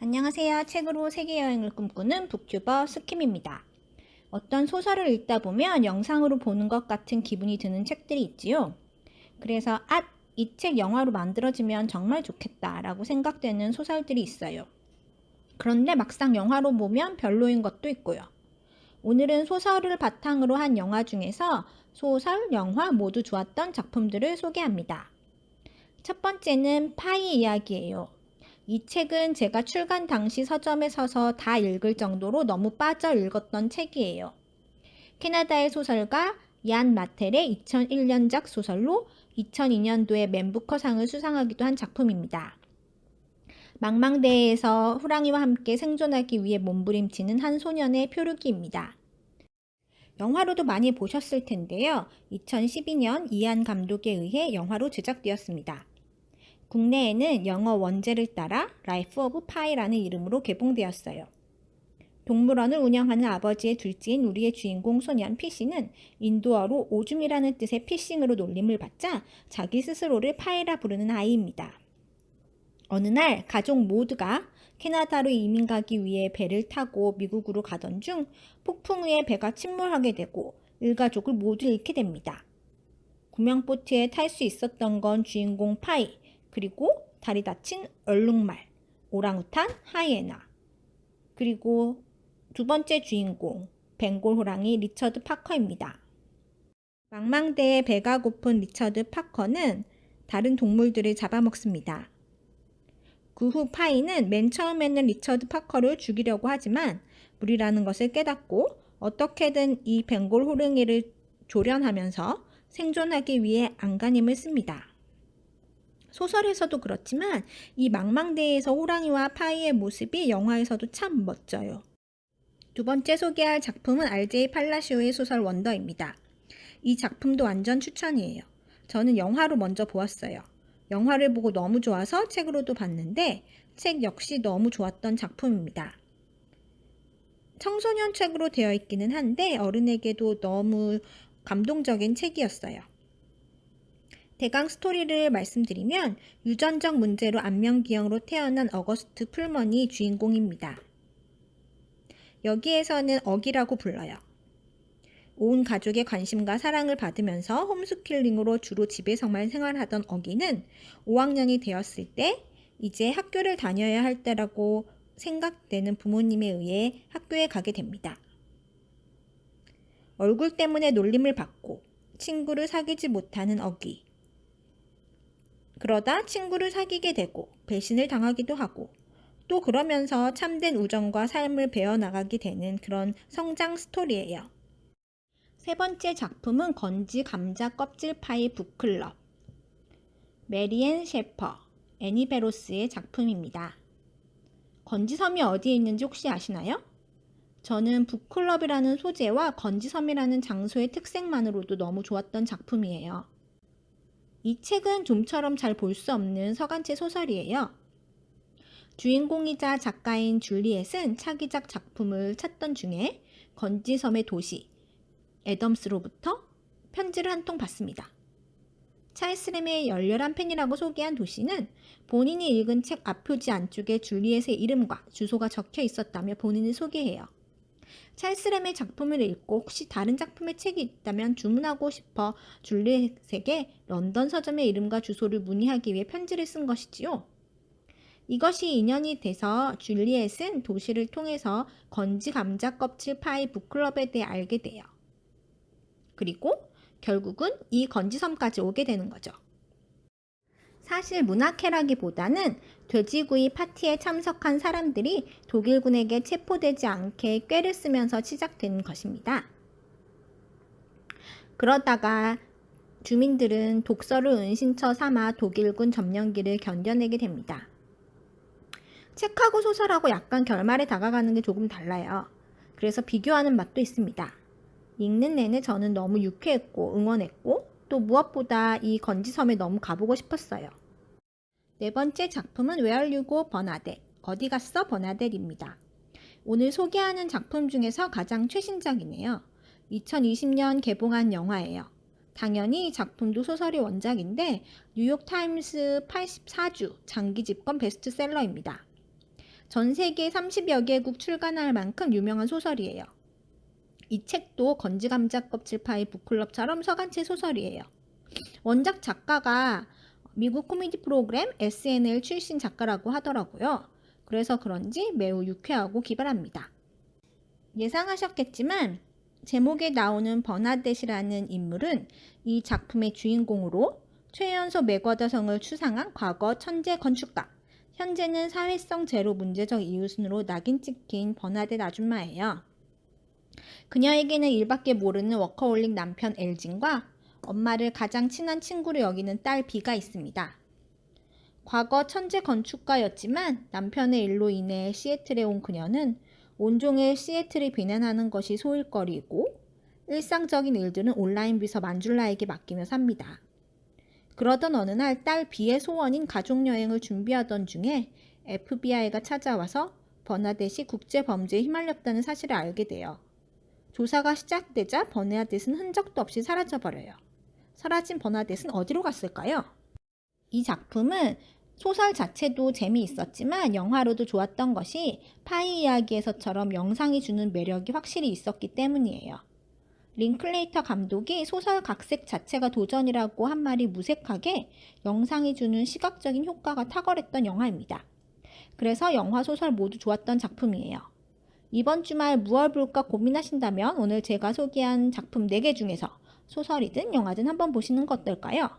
안녕하세요. 책으로 세계 여행을 꿈꾸는 북튜버 스킴입니다. 어떤 소설을 읽다 보면 영상으로 보는 것 같은 기분이 드는 책들이 있지요. 그래서 아, 이책 영화로 만들어지면 정말 좋겠다라고 생각되는 소설들이 있어요. 그런데 막상 영화로 보면 별로인 것도 있고요. 오늘은 소설을 바탕으로 한 영화 중에서 소설, 영화 모두 좋았던 작품들을 소개합니다. 첫 번째는 파이 이야기예요. 이 책은 제가 출간 당시 서점에 서서 다 읽을 정도로 너무 빠져 읽었던 책이에요. 캐나다의 소설가 얀 마텔의 2001년작 소설로 2002년도에 맨부커상을 수상하기도 한 작품입니다. 망망대해에서 호랑이와 함께 생존하기 위해 몸부림치는 한 소년의 표류기입니다. 영화로도 많이 보셨을 텐데요. 2012년 이안 감독에 의해 영화로 제작되었습니다. 국내에는 영어 원제를 따라 라이프 오브 파이라는 이름으로 개봉되었어요. 동물원을 운영하는 아버지의 둘째인 우리의 주인공 소년 피시는 인도어로 오줌이라는 뜻의 피싱으로 놀림을 받자 자기 스스로를 파이라 부르는 아이입니다. 어느 날 가족 모두가 캐나다로 이민 가기 위해 배를 타고 미국으로 가던 중 폭풍 후에 배가 침몰하게 되고 일가족을 모두 잃게 됩니다. 구명보트에 탈 수 있었던 건 주인공 파이, 그리고 다리 다친 얼룩말, 오랑우탄, 하이에나, 그리고 두 번째 주인공 벵골 호랑이 리처드 파커입니다. 망망대에 배가 고픈 리처드 파커는 다른 동물들을 잡아먹습니다. 그 후 파이는 맨 처음에는 리처드 파커를 죽이려고 하지만 무리라는 것을 깨닫고 어떻게든 이 벵골 호랑이를 조련하면서 생존하기 위해 안간힘을 씁니다. 소설에서도 그렇지만 이 망망대에서 호랑이와 파이의 모습이 영화에서도 참 멋져요. 두 번째 소개할 작품은 RJ 팔라시오의 소설 원더입니다. 이 작품도 완전 추천이에요. 저는 영화로 먼저 보았어요. 영화를 보고 너무 좋아서 책으로도 봤는데 책 역시 너무 좋았던 작품입니다. 청소년 책으로 되어 있기는 한데 어른에게도 너무 감동적인 책이었어요. 대강 스토리를 말씀드리면 유전적 문제로 안면기형으로 태어난 어거스트 풀먼이 주인공입니다. 여기에서는 어기라고 불러요. 온 가족의 관심과 사랑을 받으면서 홈스킬링으로 주로 집에서만 생활하던 어기는 5학년이 되었을 때 이제 학교를 다녀야 할 때라고 생각되는 부모님에 의해 학교에 가게 됩니다. 얼굴 때문에 놀림을 받고 친구를 사귀지 못하는 어기. 그러다 친구를 사귀게 되고 배신을 당하기도 하고 또 그러면서 참된 우정과 삶을 배워나가게 되는 그런 성장 스토리예요. 세 번째 작품은 건지 감자 껍질 파이 북클럽. 메리앤 셰퍼, 애니 베로스의 작품입니다. 건지섬이 어디에 있는지 혹시 아시나요? 저는 북클럽이라는 소재와 건지섬이라는 장소의 특색만으로도 너무 좋았던 작품이에요. 이 책은 좀처럼 잘 볼 수 없는 서간체 소설이에요. 주인공이자 작가인 줄리엣은 차기작 작품을 찾던 중에 건지섬의 도시 애덤스로부터 편지를 한 통 받습니다. 찰스램의 열렬한 팬이라고 소개한 도시는 본인이 읽은 책 앞표지 안쪽에 줄리엣의 이름과 주소가 적혀 있었다며 본인을 소개해요. 찰스램의 작품을 읽고 혹시 다른 작품의 책이 있다면 주문하고 싶어 줄리엣에게 런던 서점의 이름과 주소를 문의하기 위해 편지를 쓴 것이지요. 이것이 인연이 돼서 줄리엣은 도시를 통해서 건지 감자 껍질 파이 북클럽에 대해 알게 돼요. 그리고 결국은 이 건지섬까지 오게 되는 거죠. 사실 문학회라기보다는 돼지구이 파티에 참석한 사람들이 독일군에게 체포되지 않게 꾀를 쓰면서 시작된 것입니다. 그러다가 주민들은 독서를 은신처 삼아 독일군 점령기를 견뎌내게 됩니다. 책하고 소설하고 약간 결말에 다가가는 게 조금 달라요. 그래서 비교하는 맛도 있습니다. 읽는 내내 저는 너무 유쾌했고 응원했고 또 무엇보다 이 건지섬에 너무 가보고 싶었어요. 네 번째 작품은 웨얼유고 버나뎃 어디 갔어 버나뎃입니다. 오늘 소개하는 작품 중에서 가장 최신작이네요. 2020년 개봉한 영화예요. 당연히 작품도 소설이 원작인데 뉴욕타임스 84주 장기 집권 베스트셀러입니다. 전 세계 30여 개국 출간할 만큼 유명한 소설이에요. 이 책도 건지감자 껍질 파이 북클럽처럼 서간체 소설이에요. 원작 작가가 미국 코미디 프로그램 SNL 출신 작가라고 하더라고요. 그래서 그런지 매우 유쾌하고 기발합니다. 예상하셨겠지만 제목에 나오는 버나댓이라는 인물은 이 작품의 주인공으로 최연소 맥워더성을 추상한 과거 천재 건축가, 현재는 사회성 제로 문제적 이웃순으로 낙인 찍힌 버나댓 아줌마예요. 그녀에게는 일밖에 모르는 워커홀릭 남편 엘진과 엄마를 가장 친한 친구로 여기는 딸 비가 있습니다. 과거 천재 건축가였지만 남편의 일로 인해 시애틀에 온 그녀는 온종일 시애틀을 비난하는 것이 소일거리고 일상적인 일들은 온라인 비서 만줄라에게 맡기며 삽니다. 그러던 어느 날 딸 비의 소원인 가족여행을 준비하던 중에 FBI가 찾아와서 버나댓이 국제범죄에 휘말렸다는 사실을 알게 돼요. 조사가 시작되자 버나댓은 흔적도 없이 사라져버려요. 사라진 버나댓은 어디로 갔을까요? 이 작품은 소설 자체도 재미있었지만 영화로도 좋았던 것이 파이 이야기에서처럼 영상이 주는 매력이 확실히 있었기 때문이에요. 링클레이터 감독이 소설 각색 자체가 도전이라고 한 말이 무색하게 영상이 주는 시각적인 효과가 탁월했던 영화입니다. 그래서 영화 소설 모두 좋았던 작품이에요. 이번 주말 무얼 볼까 고민하신다면 오늘 제가 소개한 작품 4개 중에서 소설이든 영화든 한번 보시는 거 어떨까요?